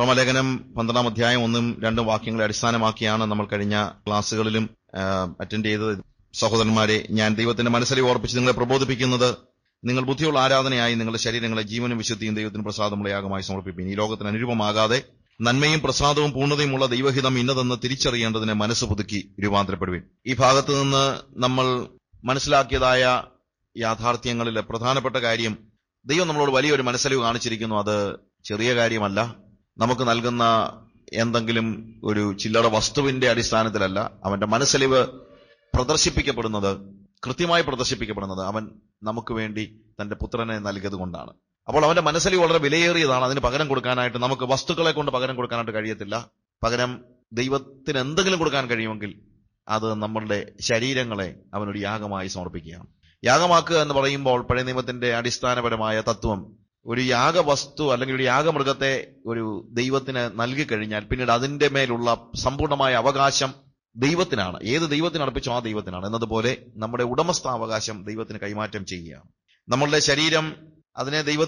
റോമലേഖനം പന്ത്രണ്ടാം അധ്യായം ഒന്നും രണ്ടും വാക്യങ്ങളെ അടിസ്ഥാനമാക്കിയാണ് നമ്മൾ കഴിഞ്ഞ ക്ലാസ്സുകളിലും അറ്റൻഡ് ചെയ്തത്. സഹോദരന്മാരെ ഞാൻ ദൈവത്തിന്റെ മനസ്സിലെ ഓർപ്പിച്ച് നിങ്ങളെ പ്രബോധിപ്പിക്കുന്നത് നിങ്ങൾ ബുദ്ധിയുള്ള ആരാധനയായി നിങ്ങളുടെ ശരീരങ്ങളെ ജീവനും വിശുദ്ധിയും ദൈവത്തിന് പ്രസാദമുള്ള യാഗമായി സമർപ്പിപ്പിൻ. ഈ ലോകത്തിന് അനുരൂപമാകാതെ നന്മയും പ്രസാദവും പൂർണതയുമുള്ള ദൈവഹിതം ഇന്നതെന്ന് തിരിച്ചറിയേണ്ടതിനെ മനസ്സ് പുതുക്കി രൂപാന്തരപ്പെടുവിൻ. ഈ ഭാഗത്ത് നിന്ന് നമ്മൾ മനസ്സിലാക്കിയതായ യാഥാർത്ഥ്യങ്ങളിൽ പ്രധാനപ്പെട്ട കാര്യം ദൈവം നമ്മളോട് വലിയൊരു മനസ്സലിവ് കാണിച്ചിരിക്കുന്നു. അത് ചെറിയ കാര്യമല്ല. നമുക്ക് നൽകുന്ന എന്തെങ്കിലും ഒരു ചില്ലറ വസ്തുവിന്റെ അടിസ്ഥാനത്തിലല്ല അവന്റെ മനസ്സലിവ് പ്രദർശിപ്പിക്കപ്പെടുന്നത് കൃത്യമായി പ്രദർശിപ്പിക്കപ്പെടുന്നത് അവൻ നമുക്ക് വേണ്ടി തന്റെ പുത്രനെ നൽകിയത് കൊണ്ടാണ്. അപ്പോൾ അവന്റെ മനസ്സിൽ വളരെ വിലയേറിയതാണ്. അതിന് പകരം കൊടുക്കാനായിട്ട് നമുക്ക് വസ്തുക്കളെ കൊണ്ട് പകരം കൊടുക്കാനായിട്ട് കഴിയത്തില്ല. പകരം ദൈവത്തിന് എന്തെങ്കിലും കൊടുക്കാൻ കഴിയുമെങ്കിൽ അത് നമ്മളുടെ ശരീരങ്ങളെ അവനൊരു യാഗമായി സമർപ്പിക്കുകയാണ്. യാഗമാക്കുക എന്ന് പറയുമ്പോൾ പഴയ നിയമത്തിന്റെ അടിസ്ഥാനപരമായ തത്വം ഒരു യാഗവസ്തു അല്ലെങ്കിൽ ഒരു യാഗമൃഗത്തെ ഒരു ദൈവത്തിന് നൽകി കഴിഞ്ഞാൽ പിന്നീട് അതിന്റെ മേലുള്ള സമ്പൂർണമായ അവകാശം ദൈവത്തിനാണ്. ഏത് ദൈവത്തിന് അർപ്പിച്ചോ ആ ദൈവത്തിനാണ്. എന്നതുപോലെ നമ്മുടെ ഉടമസ്ഥാവകാശം ദൈവത്തിന് കൈമാറ്റം ചെയ്യുകയാണ്. നമ്മളുടെ ശരീരം അതിനെ ദൈവ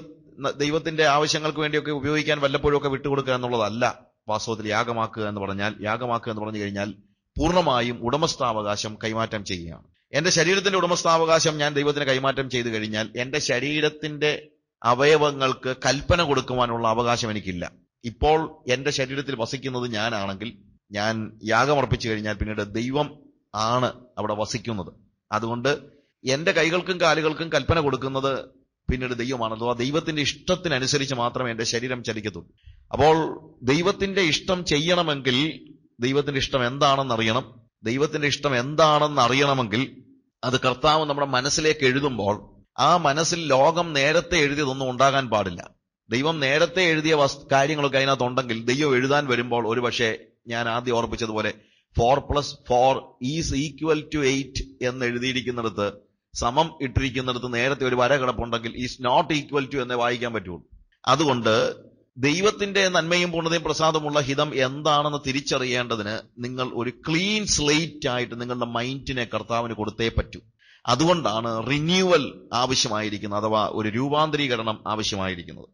ദൈവത്തിന്റെ ആവശ്യങ്ങൾക്ക് വേണ്ടിയൊക്കെ ഉപയോഗിക്കാൻ വല്ലപ്പോഴും ഒക്കെ വിട്ടുകൊടുക്കുക എന്നുള്ളതല്ല വാസ്തവത്തിൽ യാഗമാക്കുക എന്ന് പറഞ്ഞാൽ. യാഗമാക്കുക എന്ന് പറഞ്ഞു കഴിഞ്ഞാൽ പൂർണമായും ഉടമസ്ഥാവകാശം കൈമാറ്റം ചെയ്യുകയാണ്. എന്റെ ശരീരത്തിന്റെ ഉടമസ്ഥാവകാശം ഞാൻ ദൈവത്തിന് കൈമാറ്റം ചെയ്തു കഴിഞ്ഞാൽ എന്റെ ശരീരത്തിന്റെ അവയവങ്ങൾക്ക് കൽപ്പന കൊടുക്കുവാനുള്ള അവകാശം എനിക്കില്ല. ഇപ്പോൾ എന്റെ ശരീരത്തിൽ വസിക്കുന്നത് ഞാനാണെങ്കിൽ ഞാൻ യാഗമർപ്പിച്ചു കഴിഞ്ഞാൽ പിന്നീട് ദൈവം ആണ് അവിടെ വസിക്കുന്നത്. അതുകൊണ്ട് എന്റെ കൈകൾക്കും കാലുകൾക്കും കൽപ്പന കൊടുക്കുന്നത് പിന്നീട് ദൈവമാണ്. അഥവാ ദൈവത്തിന്റെ ഇഷ്ടത്തിനനുസരിച്ച് മാത്രമേ എന്റെ ശരീരം ചലിക്കത്തുള്ളൂ. അപ്പോൾ ദൈവത്തിന്റെ ഇഷ്ടം ചെയ്യണമെങ്കിൽ ദൈവത്തിന്റെ ഇഷ്ടം എന്താണെന്ന് അറിയണം ദൈവത്തിന്റെ ഇഷ്ടം എന്താണെന്ന് അറിയണമെങ്കിൽ അത് കർത്താവ് നമ്മുടെ മനസ്സിലേക്ക് എഴുതുമ്പോൾ ആ മനസ്സിൽ ലോകം നേരത്തെ എഴുതിയതൊന്നും ഉണ്ടാകാൻ പാടില്ല. ദൈവം നേരത്തെ എഴുതിയ കാര്യങ്ങളൊക്കെ അതിനകത്തുണ്ടെങ്കിൽ ദൈവം എഴുതാൻ വരുമ്പോൾ ഒരുപക്ഷെ ഞാൻ ആദ്യം ഓർപ്പിച്ചതുപോലെ four plus four is equal to eight എന്ന് എഴുതിയിരിക്കുന്നിടത്ത് സമം ഇട്ടിരിക്കുന്നിടത്ത് നേരത്തെ ഒരു വര കിടപ്പുണ്ടെങ്കിൽ ഈസ് നോട്ട് ഈക്വൽ ടു എന്നേ വായിക്കാൻ പറ്റുള്ളൂ. അതുകൊണ്ട് ദൈവത്തിന്റെ നന്മയും പൂർണതയും പ്രസാദമുള്ള ഹിതം എന്താണെന്ന് തിരിച്ചറിയേണ്ടതിന് നിങ്ങൾ ഒരു ക്ലീൻ സ്ലേറ്റ് ആയിട്ട് നിങ്ങളുടെ മൈൻഡിനെ കർത്താവിന് കൊടുത്തേ പറ്റൂ. അതുകൊണ്ടാണ് റിന്യൂവൽ ആവശ്യമായിരിക്കുന്നത് അഥവാ ഒരു രൂപാന്തരീകരണം ആവശ്യമായിരിക്കുന്നത്.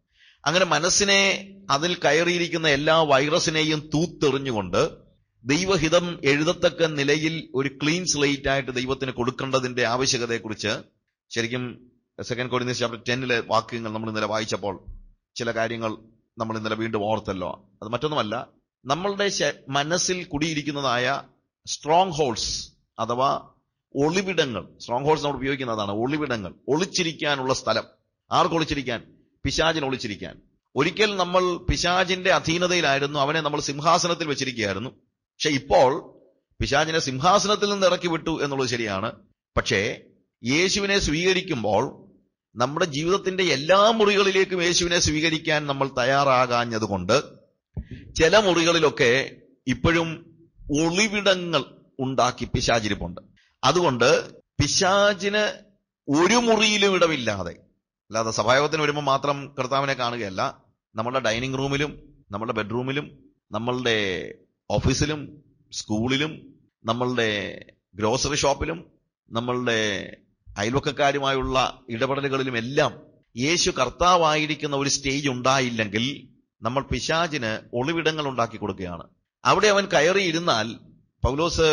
അങ്ങനെ മനസ്സിനെ അതിൽ കയറിയിരിക്കുന്ന എല്ലാ വൈറസിനെയും തൂത്തെറിഞ്ഞുകൊണ്ട് ദൈവഹിതം എഴുതത്തക്ക നിലയിൽ ഒരു ക്ലീൻ സ്ലേറ്റ് ആയിട്ട് ദൈവത്തിന് കൊടുക്കേണ്ടതിന്റെ ആവശ്യകതയെക്കുറിച്ച് ശരിക്കും സെക്കൻഡ് കോർഡിനേഷൻ ചാപ്റ്റർ ടെന്നിലെ വാക്യങ്ങൾ നമ്മൾ ഇന്നലെ വായിച്ചപ്പോൾ ചില കാര്യങ്ങൾ നമ്മൾ ഇന്നലെ വീണ്ടും ഓർത്തല്ലോ. അത് മറ്റൊന്നുമല്ല നമ്മളുടെ മനസ്സിൽ കുടിയിരിക്കുന്നതായ സ്ട്രോങ് ഹോൾസ് അഥവാ ഒളിവിടങ്ങൾ സ്ട്രോങ് ഹോൾസ് നമ്മൾ ഉപയോഗിക്കുന്നതാണ് ഒളിവിടങ്ങൾ ഒളിച്ചിരിക്കാനുള്ള സ്ഥലം. ആർക്ക് ഒളിച്ചിരിക്കാൻ? പിശാചിന് ഒളിച്ചിരിക്കാൻ. ഒരിക്കൽ നമ്മൾ പിശാചിന്റെ അധീനതയിലായിരുന്നു അവനെ നമ്മൾ സിംഹാസനത്തിൽ വെച്ചിരിക്കുകയായിരുന്നു. പക്ഷെ ഇപ്പോൾ പിശാചിനെ സിംഹാസനത്തിൽ നിന്ന് ഇറക്കി വിട്ടു എന്നുള്ളത് ശരിയാണ്. പക്ഷേ യേശുവിനെ സ്വീകരിക്കുമ്പോൾ നമ്മുടെ ജീവിതത്തിന്റെ എല്ലാ മുറികളിലേക്കും യേശുവിനെ സ്വീകരിക്കാൻ നമ്മൾ തയ്യാറാകാഞ്ഞതുകൊണ്ട് ചില മുറികളിലൊക്കെ ഇപ്പോഴും ഒളിവിടങ്ങൾ ഉണ്ടാക്കി പിശാചിരിപ്പുണ്ട്. അതുകൊണ്ട് പിശാചിന് ഒരു മുറിയിലും ഇടമില്ലാതെ അല്ലാതെ സഭായോഗത്തിന് വരുമ്പോൾ മാത്രം കർത്താവിനെ കാണുകയല്ല നമ്മളുടെ ഡൈനിങ് റൂമിലും നമ്മളുടെ ബെഡ്റൂമിലും നമ്മളുടെ ഓഫീസിലും സ്കൂളിലും നമ്മളുടെ ഗ്രോസറി ഷോപ്പിലും നമ്മളുടെ അയൽവക്കക്കാരുമായുള്ള ഇടപെടലുകളിലും എല്ലാം യേശു കർത്താവായിരിക്കുന്ന ഒരു സ്റ്റേജ് ഉണ്ടായില്ലെങ്കിൽ നമ്മൾ പിശാചിന് ഒളിവിടങ്ങൾ ഉണ്ടാക്കി കൊടുക്കുകയാണ്. അവിടെ അവൻ കയറിയിരുന്നാൽ പൗലോസ്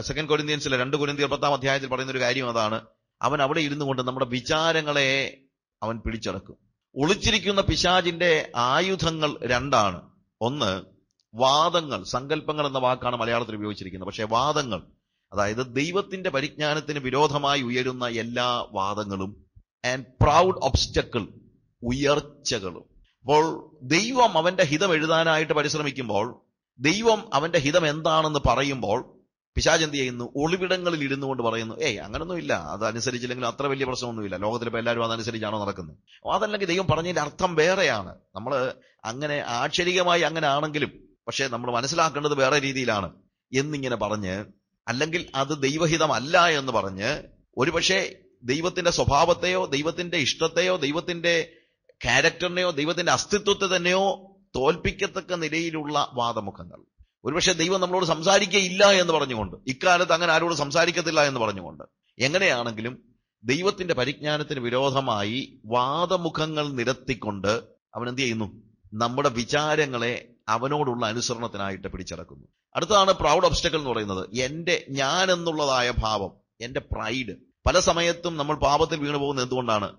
സെക്കൻഡ് കൊരിന്ത്യൻസിലെ രണ്ട് കൊരിന്തിയർ പത്താം അധ്യായത്തിൽ പറയുന്ന ഒരു കാര്യം അതാണ്. അവൻ അവിടെ ഇരുന്നു കൊണ്ട് നമ്മുടെ വിചാരങ്ങളെ അവൻ പിടിച്ചടക്കും. ഒളിച്ചിരിക്കുന്ന പിശാജിന്റെ ആയുധങ്ങൾ രണ്ടാണ്. ഒന്ന് വാദങ്ങൾ സങ്കല്പങ്ങൾ എന്ന വാക്കാണ് മലയാളത്തിൽ ഉപയോഗിച്ചിരിക്കുന്നത്. പക്ഷേ വാദങ്ങൾ അതായത് ദൈവത്തിന്റെ പരിജ്ഞാനത്തിന് വിരോധമായി ഉയരുന്ന എല്ലാ വാദങ്ങളും ആൻഡ് പ്രൗഡ് ഒബ്സ്റ്റക്കിൾ ഉയർച്ചകളും. അപ്പോൾ ദൈവം അവന്റെ ഹിതം എഴുതാനായിട്ട് പരിശ്രമിക്കുമ്പോൾ ദൈവം അവന്റെ ഹിതം എന്താണെന്ന് പറയുമ്പോൾ പിശാജ് എന്ത് ചെയ്യുന്നു? ഒളിവിടങ്ങളിൽ ഇരുന്നു കൊണ്ട് പറയുന്നു ഏയ് അങ്ങനൊന്നും ഇല്ല. അത് അത്ര വലിയ പ്രശ്നമൊന്നുമില്ല. ലോകത്തിലിപ്പോ എല്ലാവരും അതനുസരിച്ചാണോ നടക്കുന്നത്? അതല്ലെങ്കിൽ ദൈവം പറഞ്ഞതിന്റെ അർത്ഥം വേറെയാണ്. നമ്മൾ അങ്ങനെ ആക്ഷരികമായി അങ്ങനെ ആണെങ്കിലും പക്ഷേ നമ്മൾ മനസ്സിലാക്കേണ്ടത് വേറെ രീതിയിലാണ്. എന്നിങ്ങനെ പറഞ്ഞ് അല്ലെങ്കിൽ അത് ദൈവഹിതമല്ല എന്ന് പറഞ്ഞ് ഒരുപക്ഷെ ദൈവത്തിന്റെ സ്വഭാവത്തെയോ ദൈവത്തിന്റെ ഇഷ്ടത്തെയോ ദൈവത്തിന്റെ ക്യാരക്ടറിനെയോ ദൈവത്തിന്റെ അസ്തിത്വത്തെ തന്നെയോ തോൽപ്പിക്കത്തക്ക നിലയിലുള്ള വാദമുഖങ്ങൾ. ഒരുപക്ഷെ ദൈവം നമ്മളോട് സംസാരിക്കയില്ല എന്ന് പറഞ്ഞുകൊണ്ട് ഇക്കാലത്ത് അങ്ങനെ ആരോട് സംസാരിക്കത്തില്ല എന്ന് പറഞ്ഞുകൊണ്ട് എങ്ങനെയാണെങ്കിലും ദൈവത്തിന്റെ പരിജ്ഞാനത്തിന് വിരോധമായി വാദമുഖങ്ങൾ നിരത്തിക്കൊണ്ട് അവൻ എന്ത് ചെയ്യുന്നു? നമ്മുടെ വിചാരങ്ങളെ അവനോടുള്ള അനുസരണത്തിനായിട്ട് പിടിച്ചടക്കുന്നു. അടുത്തതാണ് പ്രൗഡ് ഒബ്സ്റ്റക്കൽ എന്ന് പറയുന്നത്. എന്റെ ഞാൻ എന്നുള്ളതായ ഭാവം എന്റെ പ്രൈഡ് പല സമയത്തും നമ്മൾ പാപത്തിൽ വീണു പോകുന്നത് എന്തുകൊണ്ടാണ്?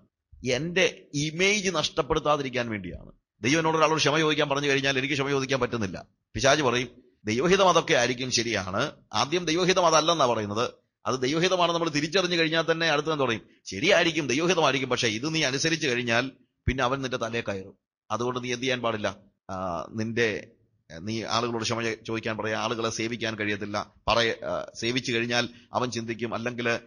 എന്റെ ഇമേജ് നഷ്ടപ്പെടുത്താതിരിക്കാൻ വേണ്ടിയാണ്. ദൈവനോട് ഒരാളോട് ക്ഷമ ചോദിക്കാൻ പറഞ്ഞു കഴിഞ്ഞാൽ എനിക്ക് ക്ഷമ ചോദിക്കാൻ പറ്റുന്നില്ല. പിശാജ് പറയും ദൈവഹിതം അതൊക്കെ ആയിരിക്കും ശരിയാണ്. ആദ്യം ദൈവഹിതം അതല്ലെന്നാ പറയുന്നത്. അത് ദൈവഹിതമാണ് നമ്മൾ തിരിച്ചറിഞ്ഞു കഴിഞ്ഞാൽ തന്നെ അടുത്ത് തുടങ്ങി ശരിയായിരിക്കും ദൈവഹിതമായിരിക്കും. പക്ഷെ ഇത് നീ അനുസരിച്ച് കഴിഞ്ഞാൽ പിന്നെ അവൻ നിന്റെ തലേ കയറും. അതുകൊണ്ട് നീ എന്ത് ചെയ്യാൻ പാടില്ല? നിന്റെ നീ ആളുകളോട് ക്ഷമ ചോദിക്കാൻ പറയാ. ആളുകളെ സേവിക്കാൻ കഴിയത്തില്ല. പറയ സേവിച്ചു കഴിഞ്ഞാൽ അവൻ ചിന്തിക്കും. അല്ലെങ്കിൽ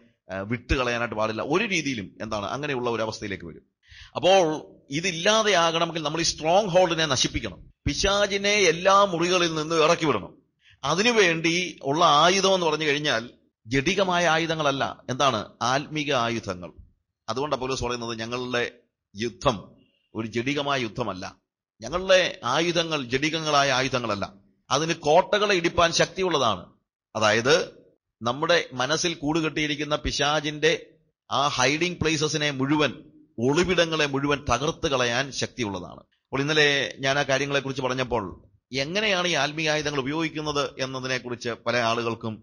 വിട്ടുകളയാനായിട്ട് പാടില്ല. ഒരു രീതിയിലും എന്താണ്? അങ്ങനെയുള്ള ഒരു അവസ്ഥയിലേക്ക് വരും. അപ്പോൾ ഇതില്ലാതെയാകണമെങ്കിൽ നമ്മൾ ഈ സ്ട്രോങ് ഹോൾഡിനെ നശിപ്പിക്കണം. പിശാചിനെ എല്ലാ മുറികളിൽ നിന്ന് ഇറക്കി വിടണം. അതിനുവേണ്ടി ഉള്ള ആയുധം എന്ന് പറഞ്ഞു കഴിഞ്ഞാൽ ജഡികമായ ആയുധങ്ങളല്ല. എന്താണ്? ആത്മീക ആയുധങ്ങൾ. അതുകൊണ്ടാണ് പോലീസ് പറയുന്നത് ഞങ്ങളുടെ യുദ്ധം ഒരു ജഡികമായ യുദ്ധമല്ല. ഞങ്ങളുടെ ആയുധങ്ങൾ ജഡികങ്ങളായ ആയുധങ്ങളല്ല. അതിന് കോട്ടകളെ ഇടിപ്പാൻ ശക്തിയുള്ളതാണ്. അതായത് നമ്മുടെ മനസ്സിൽ കൂടുകെട്ടിയിരിക്കുന്ന പിശാജിന്റെ ആ ഹൈഡിംഗ് പ്ലേസസിനെ മുഴുവൻ ഒളിവിടങ്ങളെ മുഴുവൻ തകർത്ത് കളയാൻ ശക്തിയുള്ളതാണ്. അപ്പോൾ ഇന്നലെ ഞാൻ ആ കാര്യങ്ങളെക്കുറിച്ച് പറഞ്ഞപ്പോൾ എങ്ങനെയാണ് ഈ ആത്മീയ ആയുധങ്ങൾ ഉപയോഗിക്കുന്നത് എന്നതിനെക്കുറിച്ച് പല ആളുകൾക്കും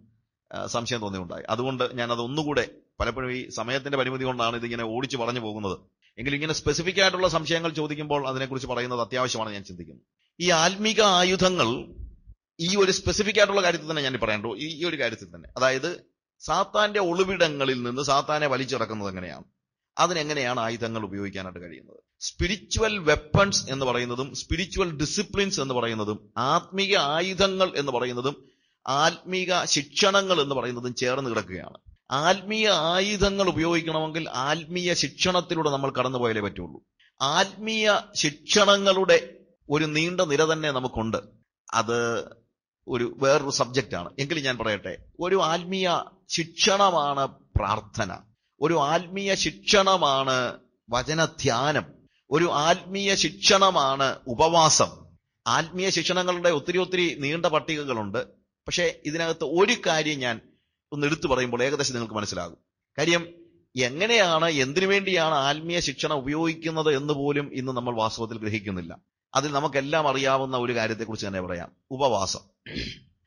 സംശയം തോന്നിയുണ്ടായി. അതുകൊണ്ട് ഞാൻ അത് ഒന്നുകൂടെ പലപ്പോഴും ഈ സമയത്തിന്റെ പരിമിതി കൊണ്ടാണ് ഇതിങ്ങനെ ഓടിച്ചു പറഞ്ഞു പോകുന്നത്. എങ്കിലും ഇങ്ങനെ സ്പെസിഫിക് ആയിട്ടുള്ള സംശയങ്ങൾ ചോദിക്കുമ്പോൾ അതിനെക്കുറിച്ച് പറയുന്നത് അത്യാവശ്യമാണ് ഞാൻ ചിന്തിക്കുന്നത്. ഈ ആത്മീക ആയുധങ്ങൾ ഈ ഒരു സ്പെസിഫിക് ആയിട്ടുള്ള കാര്യത്തിൽ തന്നെ ഞാൻ പറയണ്ടു ഈ ഒരു കാര്യത്തിൽ തന്നെ. അതായത് സാത്താന്റെ ഒളിവിടങ്ങളിൽ നിന്ന് സാത്താനെ വലിച്ചിറക്കുന്നത് എങ്ങനെയാണ്? അതിനെങ്ങനെയാണ് ആയുധങ്ങൾ ഉപയോഗിക്കാനായിട്ട് കഴിയുന്നത്? സ്പിരിച്വൽ വെപ്പൺസ് എന്ന് പറയുന്നതും സ്പിരിച്വൽ ഡിസിപ്ലിൻസ് എന്ന് പറയുന്നതും ആത്മീക ആയുധങ്ങൾ എന്ന് പറയുന്നതും ആത്മീക ശിക്ഷണങ്ങൾ എന്ന് പറയുന്നതും ചേർന്ന് കിടക്കുകയാണ്. ആത്മീയ ആയുധങ്ങൾ ഉപയോഗിക്കണമെങ്കിൽ ആത്മീയ ശിക്ഷണത്തിലൂടെ നമ്മൾ കടന്നുപോയാലേ പറ്റുള്ളൂ. ആത്മീയ ശിക്ഷണങ്ങളുടെ ഒരു നീണ്ട നിര തന്നെ നമുക്കുണ്ട്. അത് ഒരു വേറൊരു സബ്ജക്റ്റാണ് എങ്കിലും ഞാൻ പറയട്ടെ ഒരു ആത്മീയ ശിക്ഷണമാണ് പ്രാർത്ഥന. ഒരു ആത്മീയ ശിക്ഷണമാണ് വചനധ്യാനം. ഒരു ആത്മീയ ശിക്ഷണമാണ് ഉപവാസം. ആത്മീയ ശിക്ഷണങ്ങളുടെ ഒത്തിരി ഒത്തിരി നീണ്ട പട്ടികകളുണ്ട്. പക്ഷേ ഇതിനകത്ത് ഒരു കാര്യം ഞാൻ ഒന്ന് എടുത്തു പറയുമ്പോൾ ഏകദേശം നിങ്ങൾക്ക് മനസ്സിലാകും. കാര്യം എങ്ങനെയാണ് എന്തിനു വേണ്ടിയാണ് ആത്മീയ ശിക്ഷണം ഉപയോഗിക്കുന്നത് എന്ന് പോലും ഇന്ന് നമ്മൾ വാസ്തവത്തിൽ ഗ്രഹിക്കുന്നില്ല. അതിൽ നമുക്കെല്ലാം അറിയാവുന്ന ഒരു കാര്യത്തെക്കുറിച്ച് തന്നെ പറയാം. ഉപവാസം.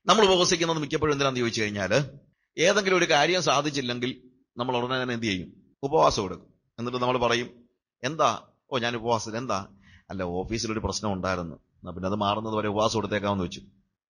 നമ്മൾ ഉപവസിക്കുന്നത് മിക്കപ്പോഴും എന്തിനാന്ന് ചോദിച്ചു കഴിഞ്ഞാൽ ഏതെങ്കിലും ഒരു കാര്യം സാധിച്ചില്ലെങ്കിൽ നമ്മൾ ഉടനെ തന്നെ എന്ത് ചെയ്യും? ഉപവാസം എടുക്കും. എന്നിട്ട് നമ്മൾ പറയും എന്താ? ഓ ഞാൻ ഉപവാസത്തിൽ എന്താ? അല്ല ഓഫീസിലൊരു പ്രശ്നം ഉണ്ടായിരുന്നു. എന്നാ പിന്നെ അത് മാറുന്നത് വരെ ഉപവാസം എടുത്തേക്കാമെന്ന് വെച്ചു.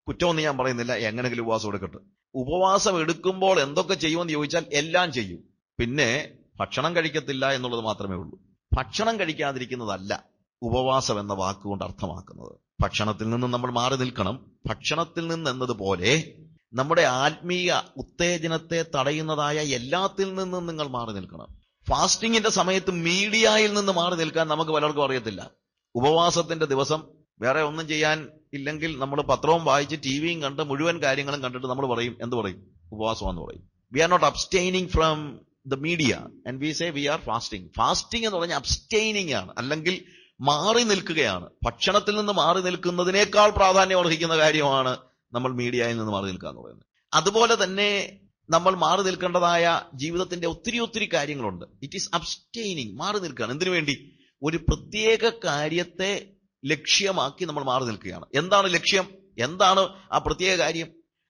കുറ്റമൊന്നും ഞാൻ പറയുന്നില്ല. എങ്ങനെങ്കിലും ഉപവാസം എടുക്കട്ടെ. ഉപവാസം എടുക്കുമ്പോൾ എന്തൊക്കെ ചെയ്യുമെന്ന് ചോദിച്ചാൽ എല്ലാം ചെയ്യും. പിന്നെ ഭക്ഷണം കഴിക്കത്തില്ല എന്നുള്ളത് മാത്രമേ ഉള്ളൂ. ഭക്ഷണം കഴിക്കാതിരിക്കുന്നതല്ല ഉപവാസം എന്ന വാക്കുകൊണ്ട് അർത്ഥമാക്കുന്നത്. ഭക്ഷണത്തിൽ നിന്ന് നമ്മൾ മാറി നിൽക്കണം. ഭക്ഷണത്തിൽ നിന്ന് എന്നതുപോലെ നമ്മുടെ ആത്മീയ ഉത്തേജനത്തെ തടയുന്നതായ എല്ലാത്തിൽ നിന്നും നിങ്ങൾ മാറി നിൽക്കണം. ഫാസ്റ്റിങ്ങിന്റെ സമയത്ത് മീഡിയയിൽ നിന്ന് മാറി നിൽക്കാൻ നമുക്ക് പലർക്കും അറിയത്തില്ല. ഉപവാസത്തിന്റെ ദിവസം വേറെ ഒന്നും ചെയ്യാൻ ഇല്ലെങ്കിൽ നമ്മൾ പത്രവും വായിച്ച് ടിവിയും കണ്ട് മുഴുവൻ കാര്യങ്ങളും കണ്ടിട്ട് നമ്മൾ പറയും എന്ത് പറയും? ഉപവാസമാണെന്ന് പറയും. We are not abstaining from the media and we say we are fasting fasting എന്ന് പറഞ്ഞാൽ അബ്സ്റ്റെയിനിങ് ആണ്. അല്ലെങ്കിൽ മാറി നിൽക്കുകയാണ്. ഭക്ഷണത്തിൽ നിന്ന് മാറി നിൽക്കുന്നതിനേക്കാൾ പ്രാധാന്യം അർഹിക്കുന്ന കാര്യമാണ് നമ്മൾ മീഡിയയിൽ നിന്ന് മാറി നിൽക്കുക എന്ന് പറയുന്നത്. അതുപോലെ തന്നെ നമ്മൾ മാറി നിൽക്കേണ്ടതായ ജീവിതത്തിന്റെ ഒത്തിരി ഒത്തിരി കാര്യങ്ങളുണ്ട്. ഇറ്റ് ഈസ് അബ്സ്റ്റെയിനിങ് മാറി നിൽക്കുകയാണ്. എന്തിനു വേണ്ടി? ഒരു പ്രത്യേക കാര്യത്തെ ലക്ഷ്യമാക്കി നമ്മൾ മാറി നിൽക്കുകയാണ്. എന്താണ് ലക്ഷ്യം? എന്താണ് ആ പ്രത്യേക കാര്യം?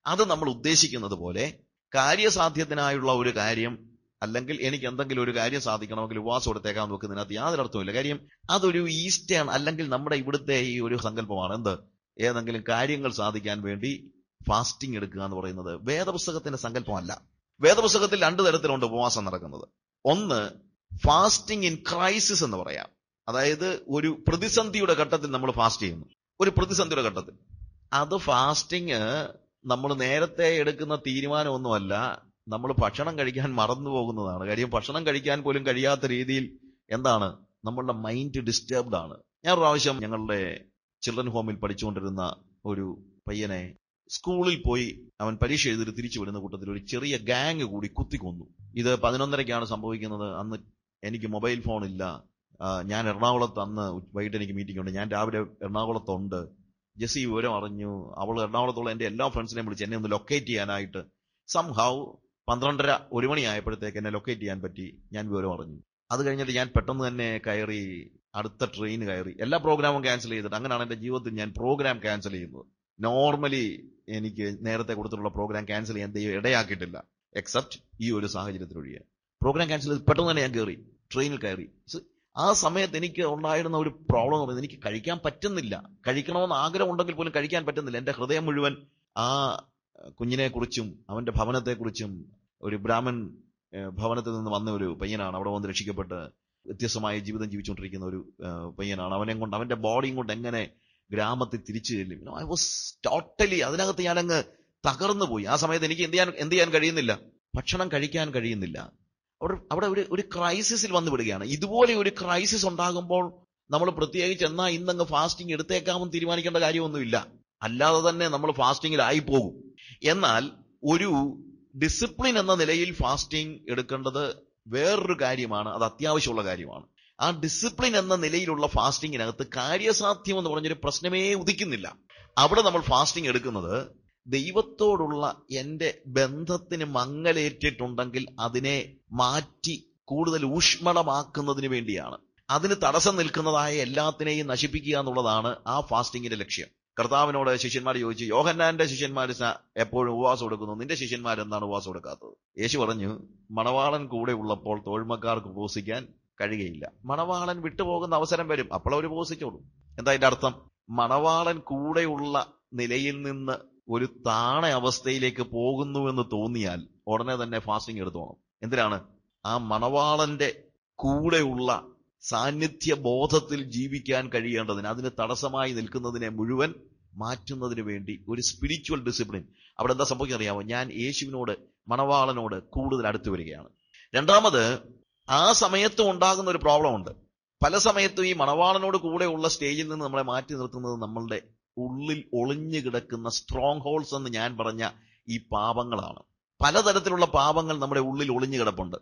അത് നമ്മൾ ഉദ്ദേശിക്കുന്നത് പോലെ കാര്യസാധ്യത്തിനായുള്ള ഒരു കാര്യം അല്ലെങ്കിൽ എനിക്ക് എന്തെങ്കിലും ഒരു കാര്യം സാധിക്കണമെങ്കിൽ ഉപവാസം എടുത്തേക്കാൻ നോക്കുന്നതിനകത്ത് യാതൊരു അർത്ഥമില്ല കാര്യം അതൊരു ഈസ്റ്റേൺ അല്ലെങ്കിൽ നമ്മുടെ ഇവിടുത്തെ ഈ ഒരു സങ്കല്പമാണ്. എന്ത്? ഏതെങ്കിലും കാര്യങ്ങൾ സാധിക്കാൻ വേണ്ടി ഫാസ്റ്റിംഗ് എടുക്കുക എന്ന് പറയുന്നത് വേദപുസ്തകത്തിന്റെ സങ്കല്പമല്ല. വേദപുസ്തകത്തിൽ രണ്ടു തരത്തിലുണ്ട് ഉപവാസം നടക്കുന്നത്. ഒന്ന് ഫാസ്റ്റിംഗ് ഇൻ ക്രൈസിസ് എന്ന് പറയാം. അതായത് ഒരു പ്രതിസന്ധിയുടെ ഘട്ടത്തിൽ നമ്മൾ ഫാസ്റ്റ് ചെയ്യുന്നു. ഒരു പ്രതിസന്ധിയുടെ ഘട്ടത്തിൽ. അത് ഫാസ്റ്റിംഗ് നമ്മൾ നേരത്തെ എടുക്കുന്ന തീരുമാനമൊന്നുമല്ല. നമ്മൾ ഭക്ഷണം കഴിക്കാൻ മറന്നു പോകുന്നതാണ്. കാര്യം ഭക്ഷണം കഴിക്കാൻ പോലും കഴിയാത്ത രീതിയിൽ എന്താണ്? നമ്മളുടെ മൈൻഡ് ഡിസ്റ്റർബ്ഡ് ആണ്. ഞാൻ പ്രാവശ്യം ഞങ്ങളുടെ ചിൽഡ്രൻ ഹോമിൽ പഠിച്ചുകൊണ്ടിരുന്ന ഒരു പയ്യനെ സ്കൂളിൽ പോയി അവൻ പരീക്ഷ എഴുതി തിരിച്ചു വരുന്ന കൂട്ടത്തിൽ ഒരു ചെറിയ ഗാങ് കൂടി കുത്തിക്കൊന്നു. ഇത് പതിനൊന്നരയ്ക്കാണ് സംഭവിക്കുന്നത്. അന്ന് എനിക്ക് മൊബൈൽ ഫോൺ ഇല്ല. ഞാൻ എറണാകുളത്ത് അന്ന് വൈകിട്ട് എനിക്ക് മീറ്റിംഗ് ഉണ്ട്. ഞാൻ രാവിലെ എറണാകുളത്തുണ്ട്. ജെസ്സി വിവരം അറിഞ്ഞു. അവൾ എറണാകുളത്തുള്ള എന്റെ എല്ലാ ഫ്രണ്ട്സിനെയും വിളിച്ച് എന്നെ ഒന്ന് ലൊക്കേറ്റ് ചെയ്യാനായിട്ട് സംഹൗ പന്ത്രണ്ടര ഒരു മണിയായപ്പോഴത്തേക്ക് എന്നെ ലൊക്കേറ്റ് ചെയ്യാൻ പറ്റി. ഞാൻ വിവരം അറിഞ്ഞു. അത് കഴിഞ്ഞിട്ട് ഞാൻ പെട്ടെന്ന് തന്നെ കയറി അടുത്ത ട്രെയിൻ കയറി. എല്ലാ പ്രോഗ്രാമും ക്യാൻസൽ ചെയ്തിട്ട് അങ്ങനെയാണ് എന്റെ ജീവിതത്തിൽ ഞാൻ പ്രോഗ്രാം ക്യാൻസൽ ചെയ്യുന്നത്. നോർമലി എനിക്ക് നേരത്തെ കൊടുത്തിട്ടുള്ള പ്രോഗ്രാം ക്യാൻസൽ ചെയ്യാൻ ദൈവം ഇടയാക്കിയിട്ടില്ല. എക്സെപ്റ്റ് ഈ ഒരു സാഹചര്യത്തിൽ ഒഴികെ. പ്രോഗ്രാം ക്യാൻസൽ ചെയ്ത് പെട്ടെന്ന് തന്നെ ഞാൻ കയറി ട്രെയിനിൽ കയറി. ആ സമയത്ത് എനിക്ക് ഉണ്ടായിരുന്ന ഒരു പ്രോബ്ലം എന്ന് പറയുന്നത് എനിക്ക് കഴിക്കാൻ പറ്റുന്നില്ല. കഴിക്കണമെന്ന് ആഗ്രഹം ഉണ്ടെങ്കിൽ പോലും കഴിക്കാൻ പറ്റുന്നില്ല. എന്റെ ഹൃദയം മുഴുവൻ ആ കുഞ്ഞിനെക്കുറിച്ചും അവന്റെ ഭവനത്തെക്കുറിച്ചും ഒരു ബ്രാഹ്മൺ ഭവനത്തിൽ നിന്ന് വന്ന ഒരു പയ്യനാണ്. അവിടെ വന്ന് രക്ഷിക്കപ്പെട്ട് വ്യത്യസ്തമായ ജീവിതം ജീവിച്ചുകൊണ്ടിരിക്കുന്ന ഒരു പയ്യനാണ്. അവനെ കൊണ്ട് അവന്റെ ബോഡിയും കൊണ്ട് എങ്ങനെ ഗ്രാമത്തിൽ തിരിച്ചു ചെല്ലും? ഐ വാസ് ടോട്ടലി അതിനകത്ത് ഞാനങ്ങ് തകർന്നു പോയി. ആ സമയത്ത് എനിക്ക് എന്ത് ചെയ്യാൻ എന്ത് ചെയ്യാൻ കഴിയുന്നില്ല? ഭക്ഷണം കഴിക്കാൻ കഴിയുന്നില്ല. അവിടെ അവിടെ ഒരു ഒരു ക്രൈസിസിൽ വന്നു വിടുകയാണ്. ഇതുപോലെ ഒരു ക്രൈസിസ് ഉണ്ടാകുമ്പോൾ നമ്മൾ പ്രത്യേകിച്ച് എന്നാ ഇന്നങ്ങ് ഫാസ്റ്റിംഗ് എടുത്തേക്കാമെന്ന് തീരുമാനിക്കേണ്ട കാര്യമൊന്നുമില്ല. അല്ലാതെ തന്നെ നമ്മൾ ഫാസ്റ്റിംഗിലായി പോകും. എന്നാൽ ഒരു ഡിസിപ്ലിൻ എന്ന നിലയിൽ ഫാസ്റ്റിംഗ് എടുക്കേണ്ടത് വേറൊരു കാര്യമാണ് അത് അത്യാവശ്യമുള്ള കാര്യമാണ്. ആ ഡിസിപ്ലിൻ എന്ന നിലയിലുള്ള ഫാസ്റ്റിങ്ങിനകത്ത് കാര്യസാധ്യം എന്ന് പറഞ്ഞൊരു പ്രശ്നമേ ഉദിക്കുന്നില്ല. അവിടെ നമ്മൾ ഫാസ്റ്റിംഗ് എടുക്കുന്നത് ദൈവത്തോടുള്ള എന്റെ ബന്ധത്തിന് മങ്ങലേറ്റിട്ടുണ്ടെങ്കിൽ അതിനെ മാറ്റി കൂടുതൽ ഊഷ്മളമാക്കുന്നതിന് വേണ്ടിയാണ്. അതിന് തടസ്സം നിൽക്കുന്നതായ എല്ലാത്തിനെയും നശിപ്പിക്കുക എന്നുള്ളതാണ് ആ ഫാസ്റ്റിങ്ങിന്റെ ലക്ഷ്യം. കർത്താവിനോട് ശിഷ്യന്മാർ ചോദിച്ചു യോഹന്നാന്റെ ശിഷ്യന്മാർ എപ്പോഴും ഉപവാസം എടുക്കുന്നു? നിന്റെ ശിഷ്യന്മാർ എന്താണ് ഉപവാസം എടുക്കാത്തത്? യേശു പറഞ്ഞു മണവാളൻ കൂടെ ഉള്ളപ്പോൾ തോഴ്മക്കാർക്ക് ഉപവസിക്കാൻ കഴിയുകയില്ല. മണവാളൻ വിട്ടുപോകുന്ന അവസരം വരും അപ്പോൾ അവർ ഉപവസിച്ചോളൂ എന്താ അതിന്റെ അർത്ഥം? മണവാളൻ കൂടെയുള്ള നിലയിൽ നിന്ന് ഒരു താണ അവസ്ഥയിലേക്ക് പോകുന്നു എന്ന് തോന്നിയാൽ ഉടനെ തന്നെ ഫാസ്റ്റിംഗ് എടുത്തോണം. എന്തിനാണ്? ആ മണവാളന്റെ കൂടെയുള്ള സാന്നിധ്യ ബോധത്തിൽ ജീവിക്കാൻ കഴിയേണ്ടതിന് അതിന് തടസ്സമായി നിൽക്കുന്നതിനെ മുഴുവൻ മാറ്റുന്നതിന് വേണ്ടി ഒരു സ്പിരിച്വൽ ഡിസിപ്ലിൻ അവിടെ എന്താ സംഭവിക്കാൻ അറിയാമോ? ഞാൻ യേശുവിനോട് മണവാളനോട് കൂടുതൽ അടുത്തു വരികയാണ്. രണ്ടാമത് ആ സമയത്ത് ഉണ്ടാകുന്ന ഒരു പ്രോബ്ലം ഉണ്ട്. പല സമയത്തും ഈ മണവാളനോട് കൂടെയുള്ള സ്റ്റേജിൽ നിന്ന് നമ്മളെ മാറ്റി നിർത്തുന്നത് നമ്മളുടെ ഉള്ളിൽ ഒളിഞ്ഞു കിടക്കുന്ന സ്ട്രോങ് ഹോൾസ് എന്ന് ഞാൻ പറഞ്ഞ ഈ പാപങ്ങളാണ്. പലതരത്തിലുള്ള പാപങ്ങൾ നമ്മുടെ ഉള്ളിൽ ഒളിഞ്ഞു കിടപ്പുണ്ട്.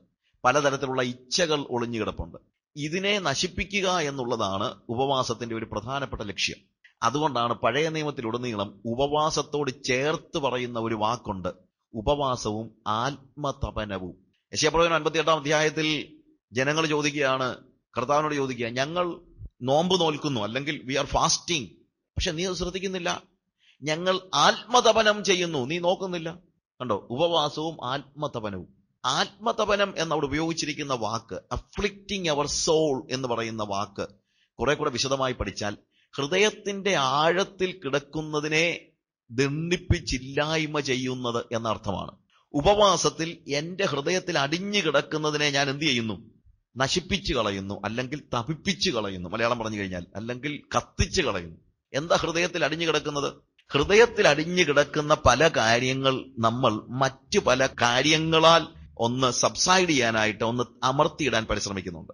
പലതരത്തിലുള്ള ഇച്ഛകൾ ഒളിഞ്ഞു കിടപ്പുണ്ട്. ഇതിനെ നശിപ്പിക്കുക എന്നുള്ളതാണ് ഉപവാസത്തിന്റെ ഒരു പ്രധാനപ്പെട്ട ലക്ഷ്യം. അതുകൊണ്ടാണ് പഴയ നിയമത്തിലുടനീളം ഉപവാസത്തോട് ചേർത്ത് പറയുന്ന ഒരു വാക്കുണ്ട് ഉപവാസവും ആത്മതപനവും. യശയപ്രവചനം അൻപത്തിയെട്ടാം അധ്യായത്തിൽ ജനങ്ങൾ ചോദിക്കുകയാണ് കർത്താവിനോട് ചോദിക്കുക ഞങ്ങൾ നോമ്പ് നോൽക്കുന്നു അല്ലെങ്കിൽ വി ആർ ഫാസ്റ്റിംഗ് പക്ഷെ നീ അത് ശ്രദ്ധിക്കുന്നില്ല. ഞങ്ങൾ ആത്മതപനം ചെയ്യുന്നു. നീ നോക്കുന്നില്ല. കണ്ടോ? ഉപവാസവും ആത്മതപനവും. ആത്മതപനം എന്നവിടെ ഉപയോഗിച്ചിരിക്കുന്ന വാക്ക് അഫ്ലിക്റ്റിംഗ് അവർ സോൾ എന്ന് പറയുന്ന വാക്ക് കുറെ കൂടെ വിശദമായി പഠിച്ചാൽ ഹൃദയത്തിന്റെ ആഴത്തിൽ കിടക്കുന്നതിനെ ദണ്ഡിപ്പിച്ചില്ലായ്മ ചെയ്യുന്നത് എന്ന അർത്ഥമാണ്. ഉപവാസത്തിൽ എന്റെ ഹൃദയത്തിൽ അടിഞ്ഞു കിടക്കുന്നതിനെ ഞാൻ എന്ത് ചെയ്യുന്നു? നശിപ്പിച്ചു കളയുന്നു അല്ലെങ്കിൽ തപിപ്പിച്ചു കളയുന്നു. മലയാളം പറഞ്ഞു കഴിഞ്ഞാൽ അല്ലെങ്കിൽ കത്തിച്ചു കളയുന്നു. എന്താ ഹൃദയത്തിൽ അടിഞ്ഞു കിടക്കുന്നത്? ഹൃദയത്തിൽ അടിഞ്ഞു കിടക്കുന്ന പല കാര്യങ്ങൾ നമ്മൾ മറ്റു പല കാര്യങ്ങളാൽ ഒന്ന് സബ്സൈഡ് ചെയ്യാനായിട്ട് ഒന്ന് അമർത്തിയിടാൻ പരിശ്രമിക്കുന്നുണ്ട്.